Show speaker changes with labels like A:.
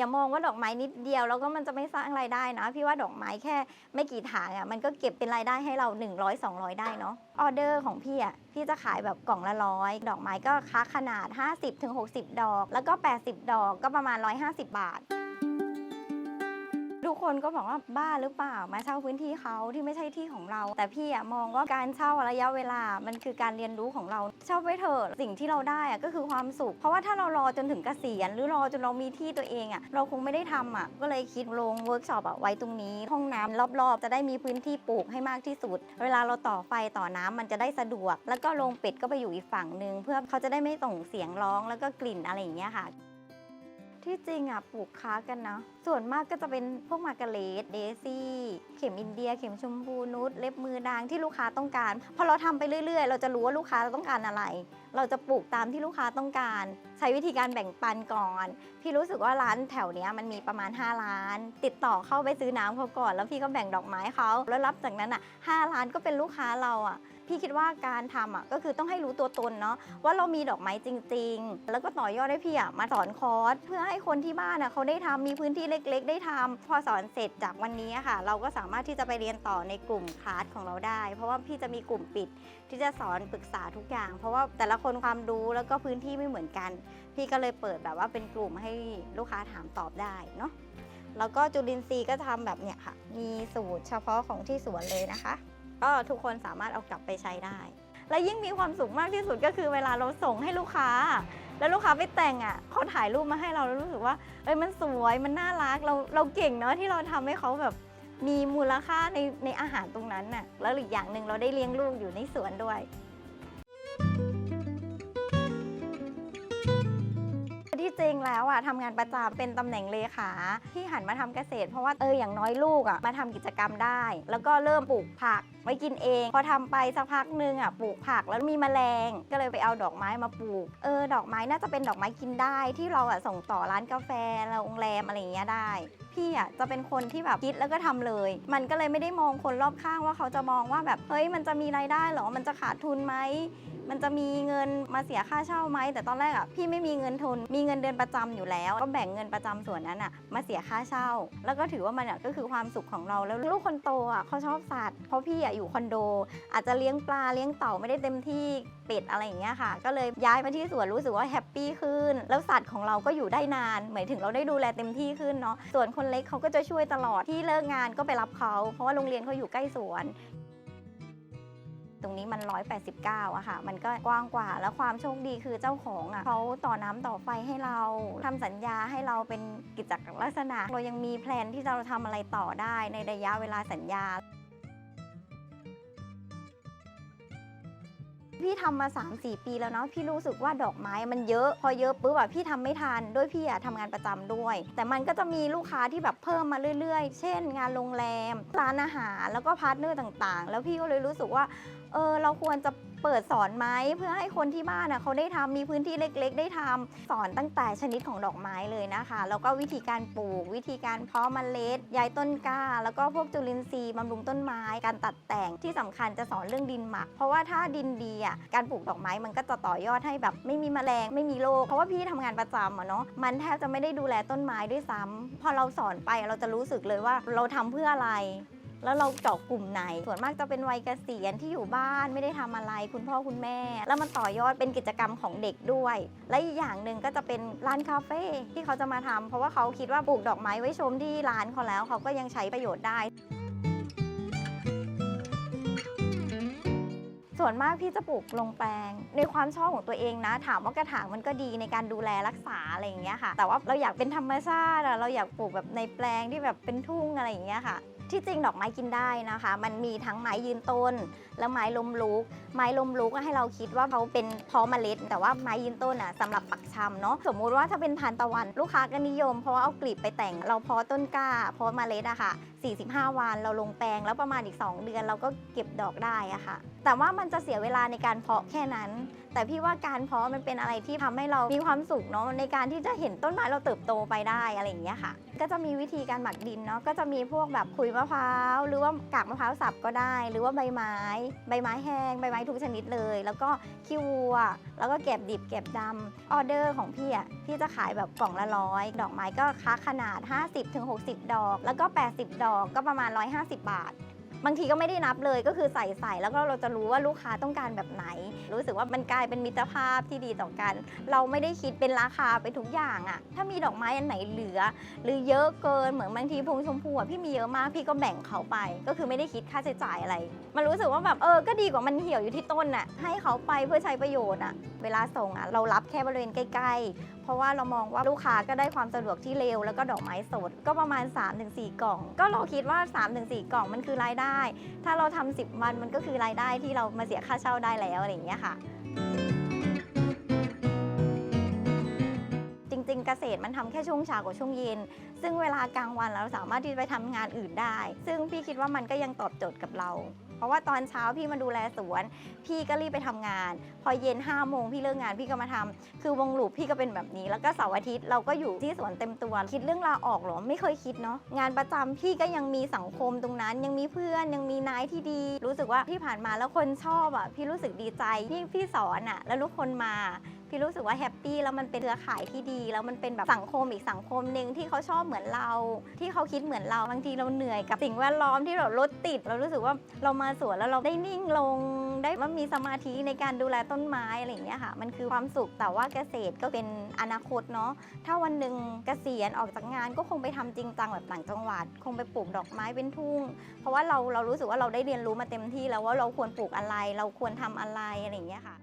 A: อย่ามองว่าดอกไม้นิดเดียว แล้วก็มันจะไม่สร้างรายได้นะ พี่ว่าดอกไม้แค่ไม่กี่ถางอะมันก็เก็บเป็นรายได้ให้เรา 100 200 ได้เนาะออเดอร์ของพี่อะพี่จะขายแบบกล่องละร้อยดอกไม้ก็ค้าขนาด 50-60 ดอก แล้วก็ 80 ดอกก็ประมาณ 150 บาท ทุกคนก็บอกว่าบ้าหรือเปล่ามาเช่าพื้นที่เขาที่ไม่ใช่ที่ของเรา แต่พี่อะมองว่าการเช่าระยะเวลามันคือการเรียนรู้ของเราเช่าไปเถอะสิ่งที่เราได้อะก็คือความสุข เพราะว่าถ้าเรารอจนถึงเกษียณหรือรอจนเรามีที่ตัวเองอะเราคงไม่ได้ทำอะก็เลยคิดลงเวิร์กช็อปอะไว้ตรงนี้ ห้องน้ำรอบๆ จะได้มีพื้นที่ปลูกให้มากที่สุด เวลาเราต่อไฟต่อน้ำมันจะได้สะดวก แล้วก็โรงเป็ดก็ไปอยู่อีกฝั่งหนึ่งเพื่อเขาจะได้ไม่ส่งเสียงร้องแล้วก็กลิ่นอะไรอย่างเงี้ยค่ะ ที่จริงอะปลูกค้ากันนะส่วนมากก็จะเป็นพวกมาการ์เลตเดซี่ เข็มอินเดีย เข็มชมพูนุชเล็บมือดางที่ลูกค้าต้องการ พอเราทำไปเรื่อย ๆ เราจะรู้ว่าลูกค้าต้องการอะไร เราจะปลูกตามที่ลูกค้าต้องการ ใช้วิธีการแบ่งปันก่อน พี่รู้สึกว่าร้านแถวเนี้ยมันมีประมาณ5ล้าน ติดต่อเข้าไปซื้อน้ำเขาก่อน แล้วพี่ก็แบ่งดอกไม้เขาแล้วรับจากนั้นอะ5ล้านก็เป็นลูกค้าเราอะพี่คิดว่าการทำอะก็คือต้องให้รู้ตัวตนเนาะว่าเรามีดอกไม้จริง ๆ แล้วก็ต่อยอดให้พี่อะมาสอนคอร์สเพื่อให้คนที่บ้านอะเขาได้ทำมีพื้นที่เล็กๆ ได้ทำพอสอนเสร็จจากวันนี้ค่ะ เราก็สามารถที่จะไปเรียนต่อในกลุ่มคลาสของเราได้ เพราะว่าพี่จะมีกลุ่มปิดที่จะสอนปรึกษาทุกอย่าง เพราะว่าแต่ละคนความรู้แล้วก็พื้นที่ไม่เหมือนกัน พี่ก็เลยเปิดแบบว่าเป็นกลุ่มให้ลูกค้าถามตอบได้เนาะแล้วก็จุลินทรีย์ก็ทำแบบเนี้ยค่ะ มีสูตรเฉพาะของที่สวนเลยนะคะ ก็ทุกคนสามารถเอากลับไปใช้ได้ และยิ่งมีความสุขมากที่สุดก็คือเวลาเราส่งให้ลูกค้า แล้วลูกค้าไปแต่งอะเขาถ่ายรูปมาให้เราแล้วรู้สึกว่าเอ้ยมันสวยมันน่ารักเราเราเก่งเนาะที่เราทำให้เขาแบบมีมูลค่าในในอาหารตรงนั้นน่ะแล้วอีกอย่างหนึ่งเราได้เลี้ยงลูกอยู่ในสวนด้วย ที่จริงแล้วอะทำงานประจำเป็นตำแหน่งเลขาที่หันมาทำเกษตร เพราะว่าเอออย่างน้อยลูกอะมาทำกิจกรรมได้ แล้วก็เริ่มปลูกผักไว้กินเอง พอทำไปสักพักหนึงอะปลูกผักแล้วมีแมลง ก็เลยไปเอาดอกไม้มาปลูกเออดอกไม้น่าจะเป็นดอกไม้กินได้ ที่เราอะส่งต่อร้านกาแฟโรงแรมอะไรอย่างเงี้ยได้พี่อะจะเป็นคนที่แบบคิดแล้วก็ทำเลย มันก็เลยไม่ได้มองคนรอบข้างว่าเขาจะมองว่าแบบเฮ้ยมันจะมีรายได้หรอมันจะขาดทุนไหมมันจะมีเงินมาเสียค่าเช่าไหมแต่ตอนแรกอะพี่ไม่มีเงินทุน มีเงินเดือนประจำอยู่แล้ว ก็แบ่งเงินประจำส่วนนั้นอะมาเสียค่าเช่า แล้วก็ถือว่ามันอะก็คือความสุขของเราแล้วลูกคนโตอะเขาชอบสัตว์เพราะพี่อะอยู่คอนโด อาจจะเลี้ยงปลาเลี้ยงเต่าไม่ได้เต็มที่ เป็ดอะไรอย่างเงี้ยค่ะ ก็เลยย้ายมาที่สวนรู้สึกว่าแฮปปี้ขึ้น แล้วสัตว์ของเราก็อยู่ได้นานหมายถึงเราได้ดูแลเต็มที่ขึ้นเนาะส่วนคนเล็กเขาก็จะช่วยตลอดที่เลิกงานก็ไปรับเขาเพราะว่าโรงเรียนเขาอยู่ใกล้สวนตรงนี้มัน 189อะค่ะ มันก็กว้างกว่า แล้วความโชคดีคือเจ้าของอะเขาต่อน้ำต่อไฟให้เราทำสัญญาให้เราเป็นกิจลักษณะ เรายังมีแพลนที่เราทำอะไรต่อได้ในระยะเวลาสัญญา พี่ทำมา 3-4 ปีแล้วเนาะพี่รู้สึกว่าดอกไม้มันเยอะ พอเยอะปุ๊บแบบพี่ทำไม่ทันด้วยพี่อะทำงานประจำด้วย แต่มันก็จะมีลูกค้าที่แบบเพิ่มมาเรื่อย ๆ เช่น งานโรงแรมร้านอาหารแล้วก็พาร์ทเนอร์ต่างๆ แล้วพี่ก็เลยรู้สึกว่า เออเราควรจะเปิดสอนไหมเพื่อให้คนที่บ้านนะเขาได้ทำมีพื้นที่เล็ก ๆ ได้ทำสอนตั้งแต่ชนิดของดอกไม้เลยนะคะ แล้วก็วิธีการปลูก วิธีการเพาะเมล็ดย้ายต้นกล้า แล้วก็พวกจุลินทรีย์บำรุงต้นไม้ การตัดแต่งที่สำคัญจะสอนเรื่องดินหมัก เพราะว่าถ้าดินดีอะการปลูกดอกไม้มันก็จะต่อยอดให้แบบไม่มีแมลงไม่มีโรคเพราะว่าพี่ทำงานประจำอะเนาะมันแทบจะไม่ได้ดูแลต้นไม้ด้วยซ้ำพอเราสอนไปเราจะรู้สึกเลยว่าเราทำเพื่ออะไร แล้วเราเจาะกลุ่มไหน ส่วนมากจะเป็นวัยเกษียณที่อยู่บ้านไม่ได้ทำอะไรคุณพ่อคุณแม่ แล้วมันต่อยอดเป็นกิจกรรมของเด็กด้วย และอีกอย่างหนึ่งก็จะเป็นร้านคาเฟ่ที่เขาจะมาทำเพราะว่าเขาคิดว่าปลูกดอกไม้ไว้ชมที่ร้านเขาแล้วเขาก็ยังใช้ประโยชน์ได้ส่วนมากพี่จะปลูกลงแปลง ในความชอบของตัวเองนะ ถามว่ากระถางมันก็ดีในการดูแลรักษาอะไรอย่างเงี้ยค่ะ แต่ว่าเราอยากเป็นธรรมชาติเราอยากปลูกแบบในแปลงที่แบบเป็นทุ่งอะไรอย่างเงี้ยค่ะ ที่จริงดอกไม้กินได้นะคะ มันมีทั้งไม้ยืนต้น และไม้ลมลุก ไม้ลมลุกให้เราคิดว่าเขาเป็นเพาะเมล็ด แต่ว่าไม้ยืนต้นอะสำหรับปักชำเนาะ สมมุติว่าถ้าเป็นทานตะวันลูกค้าก็นิยม เพราะว่าเอากลีบไปแต่ง เราเพาะต้นกล้า เพาะเมล็ดอะค่ะ 45 วันเราลงแปลงแล้วประมาณอีก 2 เดือนเราก็เก็บดอกได้อะค่ะ แต่ว่ามันจะเสียเวลาในการเพาะแค่นั้น แต่พี่ว่าการเพาะมันเป็นอะไรที่ทำให้เรามีความสุขเนาะในการที่จะเห็นต้นไม้เราเติบโตไปได้อะไรอย่างเงี้ยค่ะ ก็จะมีวิธีการหมักดินเนาะก็จะมีพวกแบบขุยมะพร้าว หรือว่ากากมะพร้าวสับก็ได้ หรือว่าใบไม้ ใบไม้แห้งใบไม้ทุกชนิดเลย แล้วก็ขี้วัว แล้วก็เก็บดิบเก็บดำออเดอร์ของพี่อะพี่จะขายแบบกล่องละร้อยดอกไม้ก็ค้าขนาด 50-60 ดอก แล้วก็ 80 ดอกก็ประมาณ 150 บาท บางทีก็ไม่ได้นับเลยก็คือใส่ใส่แล้วก็เราจะรู้ว่าลูกค้าต้องการแบบไหน รู้สึกว่ามันกลายเป็นมิตรภาพที่ดีต่อกัน เราไม่ได้คิดเป็นราคาไปทุกอย่างอะถ้ามีดอกไม้อันไหนเหลือ หรือเยอะเกินเหมือนบางทีพงชมพูอะพี่มีเยอะมากพี่ก็แบ่งเขาไป ก็คือไม่ได้คิดค่าใช้จ่ายอะไร มันรู้สึกว่าแบบเออก็ดีกว่ามันเหี่ยวอยู่ที่ต้นน่ะให้เขาไปเพื่อใช้ประโยชน์อะเวลาส่งอะเรารับแค่บริเวณใกล้ๆ ราะว่าเรามองว่าลูกค้าก็ได้ความสะดวกที่เร็วแล้วก็ดอกไม้สด ก็ประมาณ 3-4 กล่อง ก็เราคิดว่า 3-4 กล่องมันคือรายได้ ถ้าเราทำ10 วันมันก็คือรายได้ที่เรามาเสียค่าเช่าได้แล้วอะไรอย่างเงี้ยค่ะจริงๆเกษตรมันทำแค่ช่วงเช้ากับช่วงเย็น ซึ่งเวลากลางวันเราสามารถที่จะไปทำงานอื่นได้ ซึ่งพี่คิดว่ามันก็ยังตอบโจทย์กับเรา เพราะว่าตอนเช้าพี่มาดูแลสวน พี่ก็รีบไปทำงาน พอเย็น5้าโมงพี่เลิกงานพี่ก็มาทำคือวงลูปพี่ก็เป็นแบบนี้ แล้วก็เสาร์อาทิตย์เราก็อยู่ที่สวนเต็มตัว คิดเรื่องลาออกหรอไม่เคยคิดเนาะงานประจำพี่ก็ยังมีสังคมตรงนั้น ยังมีเพื่อนยังมีนายที่ดี รู้สึกว่าที่ผ่านมาแล้วคนชอบอะพี่รู้สึกดีใจที่พี่สอนอะ แล้วทุกคนมา พี่รู้สึกว่าแฮปปี้แล้วมันเป็นเครือข่ายที่ดี แล้วมันเป็นแบบสังคมอีกสังคมหนึ่งที่เขาชอบเหมือนเรา ที่เขาคิดเหมือนเราบางทีเราเหนื่อยกับสิ่งแวดล้อมที่เรารถติด เรารู้สึกว่าเรามาสวนแล้วเราได้นิ่งลงได้ว่ามีสมาธิในการดูแลต้นไม้อะไรอย่างเงี้ยค่ะ มันคือความสุขแต่ว่าเกษตรก็เป็นอนาคตเนาะถ้าวันหนึ่งเกษียณออกจากงานก็คงไปทำจริงจังแบบต่างจังหวัด คงไปปลูกดอกไม้เป็นทุ่ง เพราะว่าเราเรารู้สึกว่าเราได้เรียนรู้มาเต็มที่แล้วว่าเราควรปลูกอะไร เราควรทำอะไรอะไรอย่างเงี้ยค่ะ